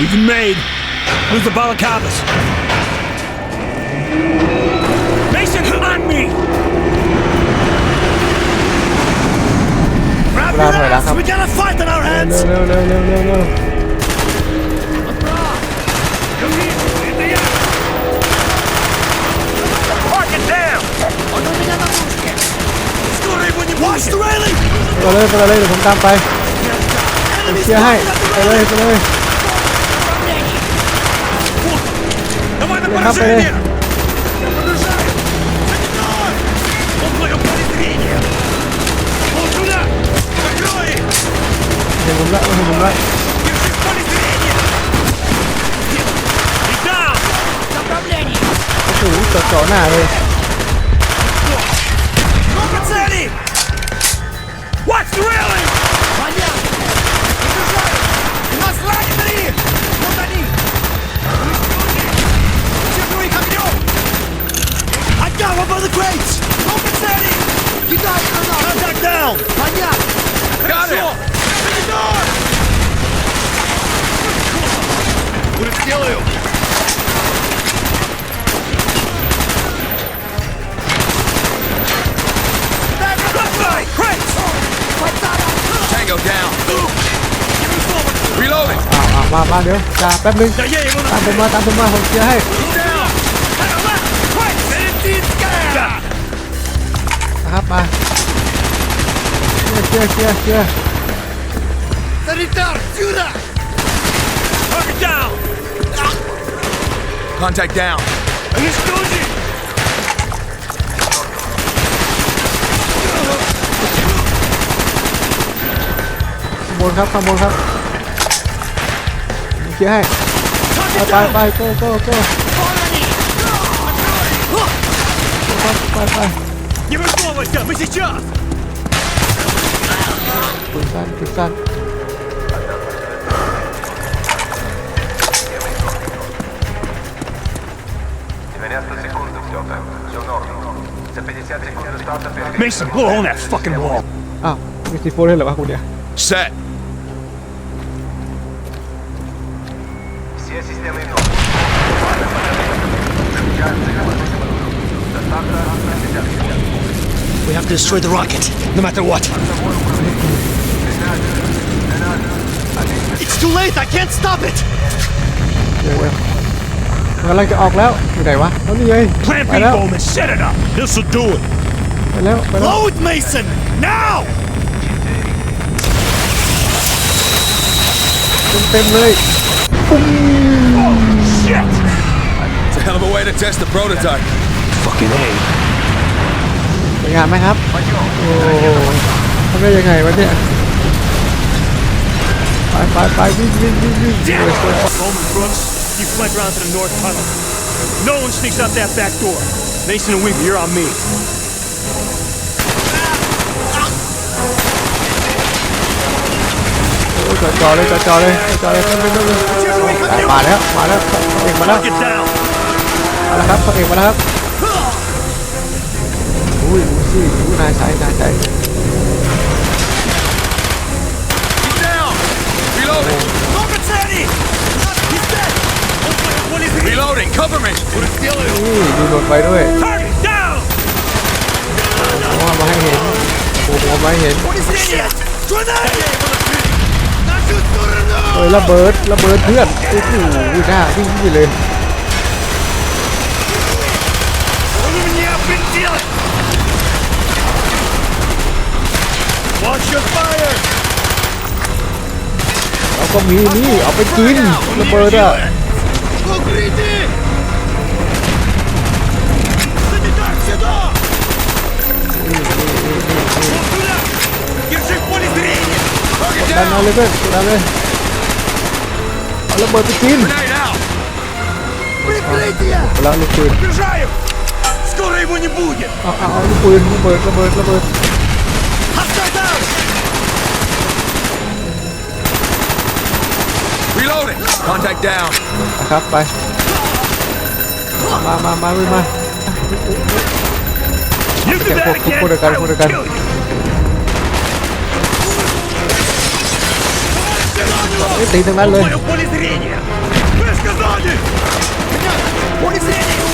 We've been made. Who's the Balakavas? Mason, on me! Grab your ass! We got a fight on our hands! No, no, no, no, no, no. Come here! In the air! Park it down! Oh, no, no, no, no. Watch the railing! Vào đây, vào đây, để Go, ta go. поражение! хапаю. Я продолжаю! Огонь! Он в моем поле зрения! Вот сюда! Закрой их! เห็นผมละเห็นผมละ Держи в поле зрения! И down! โอ้โหจ่อจ่อหน้าเลย Будет сделаю! Давай! Crates! Tango down. Reloading. อ่าอ่ามามาเดี๋ยวจ่าแป๊บนึง Да я его ตามผมมาตามผมมาผมเคลียร์ให้ down! Медицинская! นะครับมาเคลียร์เคลียร์เคลียร์ Санитар, сюда! Target down! Contact down. Anastasi! Come on, come on, come on. Go, go, высовывайся, мы сейчас! ปืนสั้นปืนสั้น Mason, blow on that fucking wall! อ้าวมีซีโฟด้วยเหรอวะคุณเนี่ย Set. Все системы в норме. We have to destroy the rocket, no matter what. It's too late, I can't stop it! เดี๋ยวเดี๋ยวมัน กำลังจะออกแล้วอยู่ไหนวะแล้วนี่ไง Plant ไป B แล้ว Bowman, set it up! This'll do it! ไปแล้วไปแล้ว Load Mason! Now! เต็มๆเลย Shit! It's a hell of a way to test the prototype. Fucking A. สวยงามไหมครับ โอ้ทำได้ยังไงวะเนี่ย ไปไปไปวิ่งวิ่งวิ่งวิ่ง Damn โอ้ it! ยสวย Bowman Brooks, you flank around to the north tunnel. No one sneaks out that back door. Mason and Weaver, you're on me. โอ้ยจ่อๆเลยจ่อๆเลยจ่อๆเลยเร็วเร็วเร็วมาแล้วมาแล้วเขาเอกมาแล้ว Get down! มาแล้วครับเขาเอกมาแล้วครับอุ้ยดูสิดูนายใช้นายใช้ Cover me. นี่ดูโดนไปด้วย Target down! เอามาให้เห็นโอ้โหเอามาให้เห็น Поле зрения! Гранаты! Нашу сторону! เอ้ยระเบิดระเบิดเพื่อนโอ้โหหน้าวิ่งไปเลย Он у меня пределы! Watch your fire! เราก็มีนี่เอาไปกินระเบิดอ่ะ Укрыты! ดันมาเลยเพื่อนดันเลยเอาระเบิดไปกินแล้วลูกปืนเอาเอาเอาลูกปืนระเบิดระเบิดระเบิดนะครับไปมามามามา Fuera acá, fuera acá, fuera acá. Это и. Поле зрения!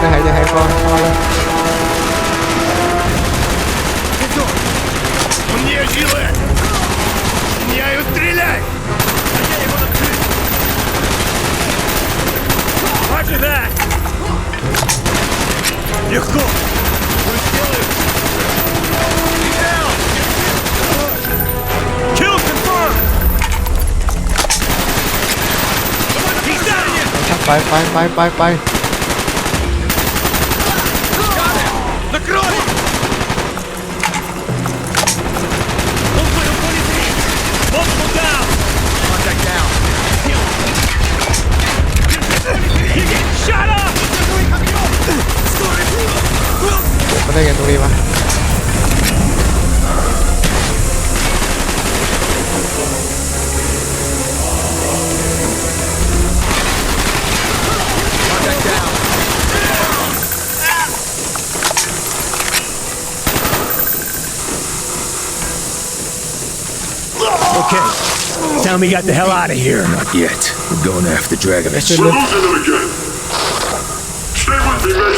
在还在还放放了。Легко! Давай, давай, давай, давай, давай! กันตรงนี้มา Contact down. Okay. Time we got the hell out of here. Not yet. We're going after Dragovich. Good. We're losing them again. Stay with me, Mason.